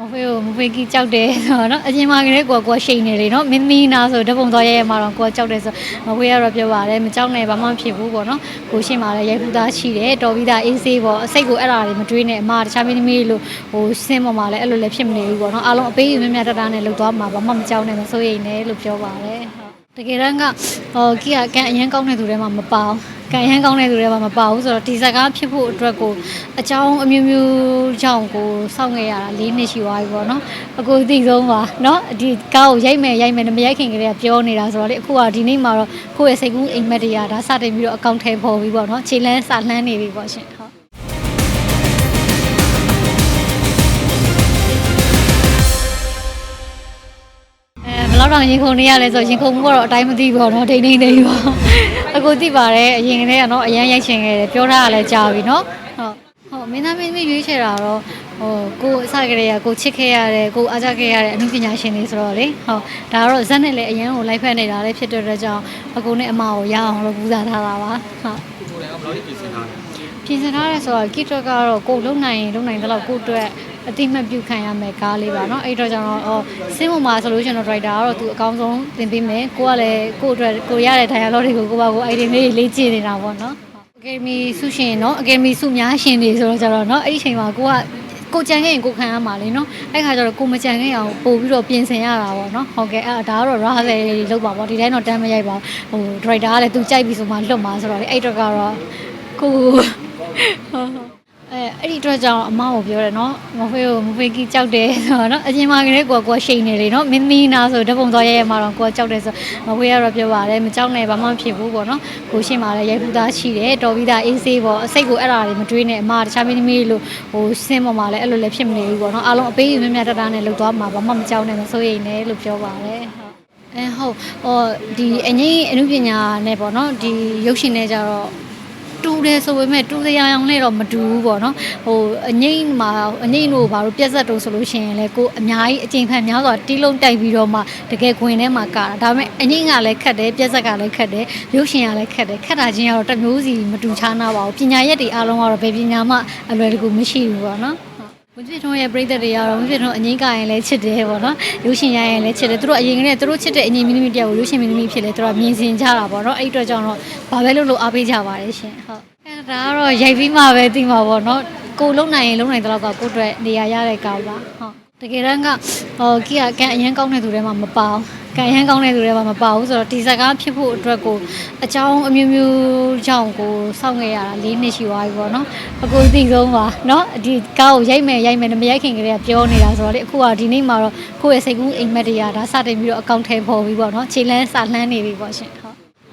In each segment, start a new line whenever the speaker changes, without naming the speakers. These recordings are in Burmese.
မဖေကိုမဖေကြီးကြောက်တယ်ဆိုတော့နော်အရင်မှကလေးကိုကိုရှိန်နေလေနော်မင်းမီနာဆိုဓပုံတော်ရဲရဲမှာတော့ကိုကြောက်တယ်ဆိုမဖေကတော့ပြောပါတယ်မကြောက်နဲ့ဘာမှဖြစ်ဘူးပေါ့နော်ကိုရှိန်မှာလည်းရိုက်ကူးသားရှိတယ်တော်ပြီးသားအေးဆေးပေါ့အစိတ်ကိုအဲ့ဒါတွေမတွေးနဲ့အမတခြားမင်းသမီးလိုဟိုစင်းပေါ်မှာလည်းအဲ့လိုလည်းဖြစ်မနေဘူးပေါ့နော်အားလုံးအပေးအမြမြတတာနဲ့လှုပ်သွားမှာဘာမှမကြောက်နဲ့မစိုးရိမ်နဲ့လို့ပြောပါတယ်တကယ်တမ်းကဟိုကီကအကန်အရင်ကောင်းတဲ့သူတွေမှမပေါအောင် ကန်ရမ်းကောင်းတဲ့သူတွေမှမပါဘူးဆိုတော့ဒီဇက်ကားဖြစ်ဖို့အတွက်ကိုအကြောင်းအမျိုးမျိုးကြောင့်ကိုစောင့်ခဲ့ရတာ၄နှစ်ရှိသွားပြီပေါ့နော်အကိုအသိဆုံးပါနော်ဒီကားကိုရိုက်မယ်ရိုက်မယ်မရိုက်ခင်ကလေးကပြောနေတာဆိုတော့လေအခုကဒီနေ့မှာတော့ကိုယ့်ရဲ့စိတ်ကူးအိမ်မက်တွေကဒါစတင်ပြီးတော့အကောင့်ထဲပေါ်ပြီးပေါ့နော်ခြေလန်းစာလှမ်းနေပြီပေါ့ရှင် လောက်တောင်ရင်ခုန်နေရလဲဆိုရင်ခုန်မှုကတော့အတိုင်းမသိဘူးပေါ့နော်ဒိန်းဒိန်းဒိန်းပေါ့အခုသိပါတယ်အရင်ကတည်းကနော်အရန်ရိုက်ချင်ခဲ့တယ်ပြောထားရလဲကြာပြီနော်ဟုတ်ဟုတ်မင်းသားမင်းသမီးရွေးချယ်တာတော့ဟိုကိုအစကတည်းကကိုချစ်ခဲ့ရတယ်ကိုအားကြခဲ့ရတဲ့အမှုပညာရှင်တွေဆိုတော့လေဟုတ်ဒါကတော့ဇက်နဲ့လည်းအရန်ကိုလိုက်ဖက်နေတာလည်းဖြစ်တဲ့အတွက်ကြောင့်အကိုနဲ့အမကိုရအောင်လို့ပူဇော်ထားတာပါဟုတ်
ကိုယ်တိုင်ကဘယ်လိုပြင်ဆင်ထားလဲ
ပြင်ဆင်ထားရဲဆိုတော့ကိတော့ကတော့ကိုယ်လုံနိုင်ရင်လုံနိုင်တဲ့လောက်ကိုယ့်အတွက် အတိအမှတ်ပြုခံရမယ်ကားလေးပါเนาะအဲ့တော့ကျွန်တော်အော်စင်းပေါ်မှာဆိုလို့ရှိရင်တော့ driver ကတော့သူအကောင်းဆုံးသင်ပေးမယ်ကိုကလည်းကိုယ့်အတွက်ကိုရတဲ့ dialogue တွေကိုကိုယ့်ဘာကို item လေးတွေလေ့ကျင့်နေတာပေါ့เนาะအကယ်ဒမီဆုရှင်เนาะအကယ်ဒမီဆုများရှင်တွေဆိုတော့ကျတော့เนาะအဲ့ဒီအချိန်မှာကိုကကိုကြံခဲ့ရင်ကိုခံရမှာလေနော်အဲ့ခါကျတော့ကိုမကြံခဲ့အောင်ပို့ပြီးတော့ပြင်ဆင်ရတာပေါ့နော်ဟုတ်ကဲ့အဲ့ဒါကတော့ raha လေးလောက်ပါပေါ့ဒီတိုင်းတော့တမ်းမရိုက်ပါဘူးဟို driver ကလည်းသူကြိုက်ပြီဆိုမှလွတ်မှာဆိုတော့လေအဲ့တော့ကတော့ကို ဟုတ်ဟုတ် အဲအဲ့ဒီအတွက်ကြောင့်အမကိုပြောတယ်နော်မဖေကိုမဖေကြီးကြောက်တယ်ဆိုတော့နော်အပြင်မှာကလေးကိုကကိုရှိန်နေလေနော်မင်းမီနာဆိုဓပုံသွားရဲရဲမှာတော့ကိုကကြောက်တယ်ဆိုမဖေကတော့ပြောပါတယ်မကြောက်နဲ့ဘာမှမဖြစ်ဘူးပေါ့နော်ကိုရှိမှလည်းရိုက်ဖူးသားရှိတယ်တော်ပြီးသားအေးဆေးပေါ့အစိတ်ကိုအဲ့ဒါတွေမတွေးနဲ့အမတခြားမင်းသမီးလို့ဟိုစင်းပေါ်မှာလည်းအဲ့လိုလည်းဖြစ်မနေဘူးပေါ့နော်အားလုံးအပေးယူမြမြတတနဲ့လှုပ်သွားမှာဘာမှမကြောက်နဲ့မစိုးရိမ်နဲ့လို့ပြောပါတယ်ဟုတ်အဲဟုတ်ဟိုဒီအငိမ့်အမှုပညာနဲ့ပေါ့နော်ဒီရုပ်ရှင်နဲ့ကြတော့ တူတယ်ဆိုပေမဲ့တူစရာအောင်လည်းတော့မတူဘူးပေါ့နော်ဟိုအငိမ့်မှာအငိမ့်တို့ဘာလို့ပြက်ဆက်တို့ဆိုလို့ရှိရင်လေကိုအများကြီးအကျင့်ဖန်များစွာတီးလုံးတိုက်ပြီးတော့မှတကယ်ခွင်ထဲမှာကာတာဒါပေမဲ့အငိမ့်ကလည်းခက်တယ်ပြက်ဆက်ကလည်းခက်တယ်ရုပ်ရှင်ကလည်းခက်တယ်ခက်တာချင်းကတော့တစ်မျိုးစီမတူခြားနာပါဘူးပညာရက်တွေအားလုံးကတော့ဘယ်ပညာမှအလွယ်တကူမရှိဘူးပေါ့နော် ဝင်းပြထုံးရဲ့ပြိသက်တွေကတော့ဝင်းပြထုံးအငိမ့်ကရင်လည်းချစ်တယ်ပေါ့နော်ရုပ်ရှင်ရရင်လည်းချစ်တယ်သူတို့အရင်ကတည်းကသူတို့ချစ်တဲ့အငိမ့်မင်းသမီးတယောက်ကိုရုပ်ရှင်မင်းသမီးဖြစ်လေသူတို့ကမြင်စင်ကြတာပေါ့နော်အဲ့ဒီအတွက်ကြောင့်တော့ဘာပဲလို့လို့အားပေးကြပါတယ်ရှင်ဟုတ်အဲဒါကတော့ရိုက်ပြီးမှပဲသိမှာပေါ့နော်ကိုလုံနိုင်ရင်လုံနိုင်တဲ့လောက်ကကိုယ့်အတွက်နေရာရတဲ့ကောင်ပါဟုတ်တကယ်တမ်းကဟိုကြီးကကန်အရင်ကောင်းတဲ့သူတွေမှမပါဘူး ကန်ရမ်းကောင်းတဲ့သူတွေမှမပါဘူးဆိုတော့ဒီဇက်ကားဖြစ်ဖို့အတွက်ကိုအကြောင်းအမျိုးမျိုးကြောင့်ကိုစောင့်ခဲ့ရတာ၄နှစ်ရှိသွားပြီပေါ့နော်အကိုအသိဆုံးပါနော်ဒီကားကိုရိုက်မယ်ရိုက်မယ်မရိုက်ခင်ကလေးကပြောနေတာဆိုတော့လေအခုကဒီနေ့မှာတော့ကိုယ့်ရဲ့စိတ်ကူးအိမ်မက်တွေကဒါစတင်ပြီးတော့အကောင့်ထဲပေါ်ပြီးပေါ့နော်ခြေလန်းစာလှမ်းနေပြီပေါ့ရှင်ဟုတ်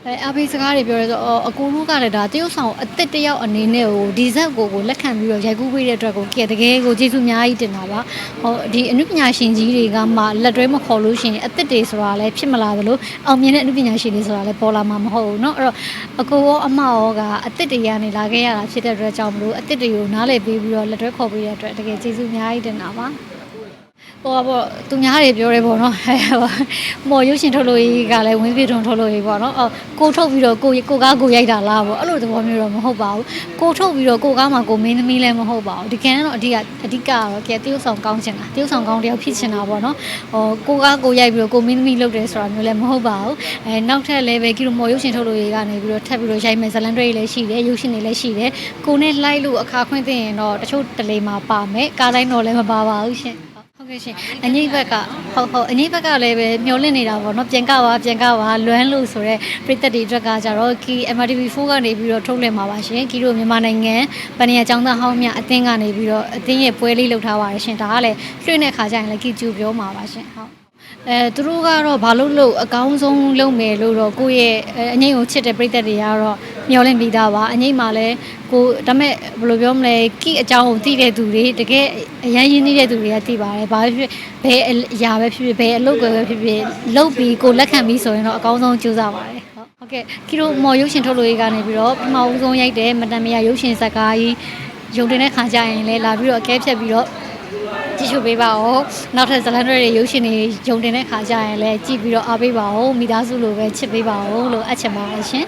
အဲအဖေစကားတွေပြောရဲဆိုတော့အကူတို့ကလည်းဒါတရုတ်ဆောင်အစ်စ်တယောက်အနေနဲ့ဟိုဒီဇက်ကိုကိုလက်ခံပြီးတော့ရိုက်ကူးပေးတဲ့အတွက်ကိုကဲတကယ်ကိုကျေးဇူးအများကြီးတင်တာပါဟိုဒီအနုပညာရှင်ကြီးတွေကမှလက်တွဲမခေါ်လို့ရှိရင်အစ်စ်တွေဆိုတာလည်းဖြစ်မလာသလိုအောင်မြင်တဲ့အနုပညာရှင်တွေဆိုတာလည်းပေါ်လာမှာမဟုတ်ဘူးเนาะအဲ့တော့အကူရောအမရောကအစ်စ်တွေကနေလာခဲ့ရတာဖြစ်တဲ့အတွက်ကြောင့်မလို့အစ်စ်တွေကိုနားလည်ပေးပြီးတော့လက်တွဲခေါ်ပေးတဲ့အတွက်တကယ်ကျေးဇူးအများကြီးတင်တာပါ ဟိုပေါ့သူများတွေပြောရဲပေါ့နော်ဟဲ့ဟိုမော်ရုပ်ရှင်ထုတ်လို့ရေးကလည်းဝင်းပြထုံထုတ်လို့ရေးပေါ့နော်အော်ကိုထုတ်ပြီးတော့ကိုကိုကားကိုရိုက်တာလားပေါ့အဲ့လိုသဘောမျိုးတော့မဟုတ်ပါဘူးကိုထုတ်ပြီးတော့ကိုကားမှာကိုမင်းသမီးလည်းမဟုတ်ပါဘူးဒီကန်ကတော့အဓိကအဓိကကတော့ကဲတရုပ်ဆောင်ကောင်းချင်တာတရုပ်ဆောင်ကောင်းတယောက်ဖြစ်ချင်တာပေါ့နော်ဟိုကိုကားကိုရိုက်ပြီးတော့ကိုမင်းသမီးလုပ်တယ်ဆိုတာမျိုးလည်းမဟုတ်ပါဘူးအဲနောက်ထပ်လည်းပဲကီလိုမော်ရုပ်ရှင်ထုတ်လို့ရေးကနေပြီးတော့ထပ်ပြီးတော့ရိုက်မယ်ဇလန်တွေလည်းရှိတယ်ရုပ်ရှင်တွေလည်းရှိတယ်ကိုနဲ့လိုက်လို့အခါခွင့်သိရင်တော့တချို့တလေမှာပါမယ်ကားတိုင်းတော့လည်းမပါပါဘူးရှင် ဟုတ်ကဲ့ရှင်အငိမ့်ဘက်ကဟုတ်ဟုတ်အငိမ့်ဘက်ကလည်းပဲမျောလင့်နေတာပေါ့နော်ပြန်ကပါပြန်ကပါလွမ်းလို့ဆိုတော့ပြည်သက်တွေအတွက်ကကြတော့ကီ MRTV4 ကနေပြီးတော့ထုတ်လွှင့်มาပါရှင်ကီတို့မြန်မာနိုင်ငံဗန်နီယာចောင်းသားဟောင်းမြအသင်းကနေပြီးတော့အသင်းရဲ့ပွဲလေးလုပ်ထားပါတယ်ရှင်ဒါကလည်းလွှင့်တဲ့ခါကျရင်လည်းကီကျူပြောมาပါရှင်ဟုတ်အဲသူတို့ကတော့ဘာလို့လို့အကောင်းဆုံးလုပ်မယ်လို့တော့ကိုယ့်ရဲ့အငိမ့်ကိုချစ်တဲ့ပြည်သက်တွေကတော့ မျောလင့်ပြီးသားပါအငိမ့်မှာလည်းကိုဒါမဲ့ဘယ်လိုပြောမလဲကိအကြောင်းကိုသိတဲ့သူတွေတကယ်အရင်ရင်းနှီးတဲ့သူတွေကသိပါတယ်ဘာဖြစ်ဘယ်အရာပဲဖြစ်ဖြစ်ဘယ်အလုပ်ကိုပဲဖြစ်ဖြစ်လုပ်ပြီးကိုလက်ခံပြီးဆိုရင်တော့အကောင်းဆုံးကြိုးစားပါတယ်ဟုတ်ဟုတ်ကဲ့ကီလိုမော်ရုပ်ရှင်ထုတ်လို့ရေးကနေပြီးတော့ပထမဦးဆုံးရိုက်တဲ့မတန်မရရုပ်ရှင်ဇာတ်ကားကြီးရုံတင်တဲ့ခါကျရင်လည်းလာပြီးတော့အကဲဖြတ်ပြီးတော့ကြည့်ရှုပေးပါဦးနောက်ထပ်ဇလန်တွေရုပ်ရှင်တွေရုံတင်တဲ့ခါကျရင်လည်းကြည့်ပြီးတော့အားပေးပါဦးမိသားစုလိုပဲချစ်ပေးပါဦးလို့အပ်ချင်ပါတယ်ရှင်